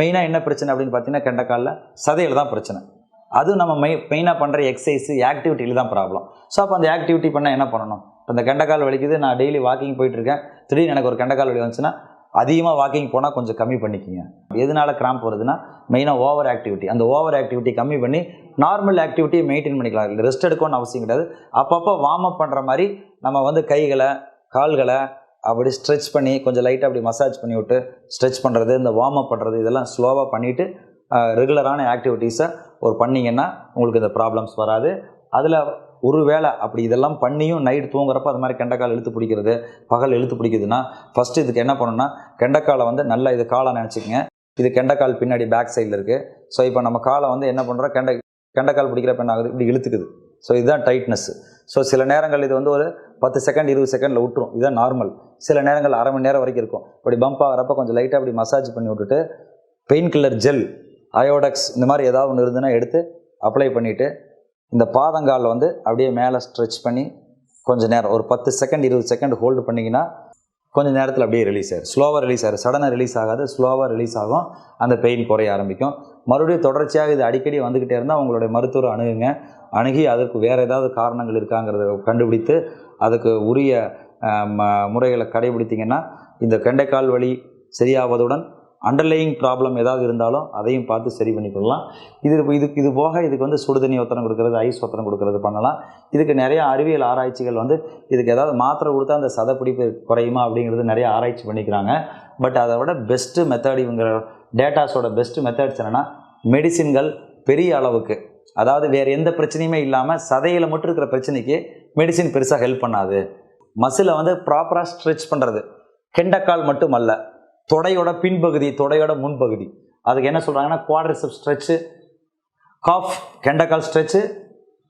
மெயினாக என்ன பிரச்சனை அப்படின்னு பார்த்தீங்கன்னா கெண்டக்காலில் சதையில் தான் பிரச்சனை. அதுவும் நம்ம மெய் மெயினாக பண்ணுற எக்ஸசைஸ் ஆக்டிவிட்டியில் தான் ப்ராப்ளம் ஸோ அப்போ அந்த ஆக்டிவிட்டி பண்ணால் என்ன பண்ணணும்? இப்போ இந்த கெண்டக்கால் வலிக்குது நான் டெய்லி வாக்கிங் போயிட்டுருக்கேன். திடீர்னு எனக்கு ஒரு கெண்டக்கால் வலி வந்துச்சுன்னா அதிகமாக வாக்கிங் போனால் கொஞ்சம் கம்மி பண்ணிக்கோங்க. எதனால கிராம்ப் வருதுன்னா மெயினாக ஓவர் ஆக்டிவிட்டி அந்த ஓவர் ஆக்டிவிட்டி கம்மி பண்ணி நார்மல் ஆக்டிவிட்டியை மெயின்டைன் பண்ணிக்கலாம். ரெஸ்ட் எடுக்கணும்னு அவசியம் கிடையாது. அப்பப்போ வார்ம் அப் பண்ணுற மாதிரி நம்ம வந்து கைகளை கால்களை அப்படி ஸ்ட்ரெச் பண்ணி கொஞ்சம் லைட்டாக அப்படி மசாஜ் பண்ணி விட்டு ஸ்ட்ரெச் பண்ணுறது இந்த வார்ம் அப் பண்ணுறது இதெல்லாம் ஸ்லோவாக பண்ணிவிட்டு ரெகுலரான ஆக்டிவிட்டீஸை ஒரு பண்ணிங்கன்னா உங்களுக்கு இந்த ப்ராப்ளம்ஸ் வராது. அதில் ஒரு வேளை அப்படி இதெல்லாம் பண்ணியும் நைட் தூங்குறப்ப அது மாதிரி கெண்டைக்கால் இழுத்து பிடிக்கிறது பகல் இழுத்து பிடிக்குதுன்னா ஃபஸ்ட்டு இதுக்கு என்ன பண்ணணும்னா கெண்டைக்காலை வந்து நல்லா இது காலை நினச்சிக்கங்க. இது கெண்டைக்கால் பின்னாடி பேக் சைடில் இருக்குது ஸோ இப்போ நம்ம காலை வந்து என்ன பண்ணுறோம் கெண்டை கெண்டைக்கால் பிடிக்கிறப்ப என்ன ஆகுது? இப்படி இழுத்துக்குது. ஸோ இதுதான் டைட்னஸ் ஸோ சில நேரங்கள் இது வந்து ஒரு பத்து செகண்ட் இருபது செகண்டில் விட்டுரும். இதுதான் நார்மல் சில நேரங்கள் அரை மணி நேரம் வரைக்கும் இருக்கும். இப்படி பம்ப் ஆகிறப்ப கொஞ்சம் லைட்டாக அப்படி மசாஜ் பண்ணி விட்டுட்டு பெயின் கில்லர் ஜெல் அயோடெக்ஸ் இந்த மாதிரி ஏதாவது ஒன்று இருந்ததுன்னா எடுத்து அப்ளை பண்ணிவிட்டு இந்த பாதங்காலில் வந்து அப்படியே மேலே ஸ்ட்ரெச் பண்ணி கொஞ்சம் நேரம் ஒரு பத்து செகண்ட் இருபது செகண்ட் ஹோல்டு பண்ணிங்கன்னா கொஞ்சம் நேரத்தில் அப்படியே ரிலீஸ் ஆயிடும் ஸ்லோவாக ரிலீஸ் ஆயிடும் சடனாக ரிலீஸ் ஆகாது. ஸ்லோவாக ரிலீஸ் ஆகும். அந்த பெயின் குறைய ஆரம்பிக்கும். மறுபடியும் தொடர்ச்சியாக இது அடிக்கடி வந்துக்கிட்டே இருந்தால் உங்களுடைய மருத்துவரை அணுகுங்க. அணுகி அதற்கு வேறு ஏதாவது காரணங்கள் இருக்காங்கிறத கண்டுபிடித்து அதுக்கு உரிய ம- முறைகளை கடைபிடித்தீங்கன்னா இந்த கெண்டைக்கால் வலி சரியாவதுடன் அண்டர்லையிங் ப்ராப்ளம் ஏதாவது இருந்தாலும் அதையும் பார்த்து சரி பண்ணிக்கொள்ளலாம். இது இதுக்கு இது போக இதுக்கு வந்து சுடுதண்ணி ஒத்தனம் கொடுக்கறது ஐஸ் ஒத்தனம் கொடுக்கறது பண்ணலாம். இதுக்கு நிறைய அறிவியல் ஆராய்ச்சிகள் வந்து இதுக்கு ஏதாவது மாத்திரை கொடுத்தா அந்த சதப்பிடிப்பு குறையுமா அப்படிங்கிறது நிறைய ஆராய்ச்சி பண்ணிக்கிறாங்க. பட் அதை விட பெஸ்ட்டு மெத்தட் இவங்க டேட்டாஸோட பெஸ்ட்டு மெத்தட்ஸ் என்னென்னா மெடிசின்கள் பெரிய அளவுக்கு அதாவது வேறு எந்த பிரச்சனையுமே இல்லாமல் சதையில் மட்டும் இருக்கிற பிரச்சனைக்கு மெடிசின் பெருசாக ஹெல்ப் பண்ணாது. மசிலை வந்து ப்ராப்பராக ஸ்ட்ரெச் பண்ணுறது கெண்டக்கால் மட்டும் அல்ல தொடையோட பின்பகுதி தொடையோட முன்பகுதி. அதுக்கு என்ன சொல்கிறாங்கன்னா குவாட்ரிசப் ஸ்ட்ரெச்சு காஃப் கெண்டக்கால் ஸ்ட்ரெச்சு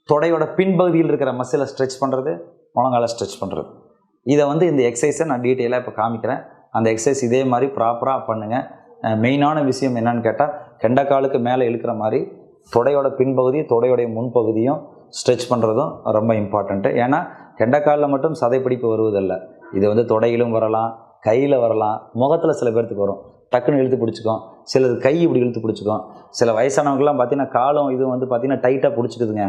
தொடையோட பின்பகுதியில் இருக்கிற மசிலை ஸ்ட்ரெச் பண்ணுறது முழங்கால ஸ்ட்ரெச் பண்ணுறது இதை வந்து இந்த எக்ஸசைஸை நான் டீட்டெயிலாக இப்போ காமிக்கிறேன். அந்த எக்ஸசைஸ் இதே மாதிரி ப்ராப்பராக பண்ணுங்கள் மெயினான விஷயம் என்னன்னு கேட்டால் கெண்டக்காலுக்கு மேலே இழுக்கிற மாதிரி தொடையோட பின்பகுதி தொடையோடைய முன்பகுதியும் ஸ்ட்ரெச் பண்ணுறதும் ரொம்ப இம்பார்ட்டண்ட்டு ஏன்னா கெண்டைக்காலில் மட்டும் சதைப்பிடிப்பு வருவதில்லை. இது வந்து தொடையிலும் வரலாம் கையில் வரலாம். முகத்தில் சில பேர்த்துக்கு வரும். டக்குன்னு இழுத்து பிடிச்சிக்கும். சிலது கை இப்படி இழுத்து பிடிச்சிக்கும். சில வயசானவங்கலாம் பார்த்தீங்கன்னா காலம் இது வந்து பார்த்திங்கன்னா டைட்டாக பிடிச்சிக்குதுங்க.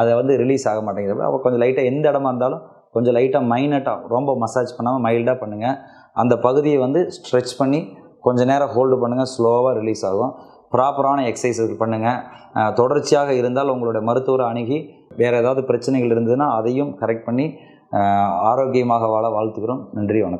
அதை வந்து ரிலீஸ் ஆக மாட்டேங்கிறப்ப அப்போ கொஞ்சம் லைட்டாக எந்த இடமா இருந்தாலும் கொஞ்சம் லைட்டாக மைனட்டாக ரொம்ப மசாஜ் பண்ணாமல் மைல்டாக பண்ணுங்கள் அந்த பகுதியை வந்து ஸ்ட்ரெச் பண்ணி கொஞ்சம் நேரம் ஹோல்டு பண்ணுங்கள் ஸ்லோவாக ரிலீஸ் ஆகும். ப்ராப்பரான எக்ஸசைஸ் பண்ணுங்கள் தொடர்ச்சியாக இருந்தால் உங்களுடைய மருத்துவரை அணுகி வேறு ஏதாவது பிரச்சனைகள் இருந்ததுன்னா அதையும் கரெக்ட் பண்ணி ஆரோக்கியமாக வாழ வாழ்த்துக்கிறோம். நன்றி வணக்கம்.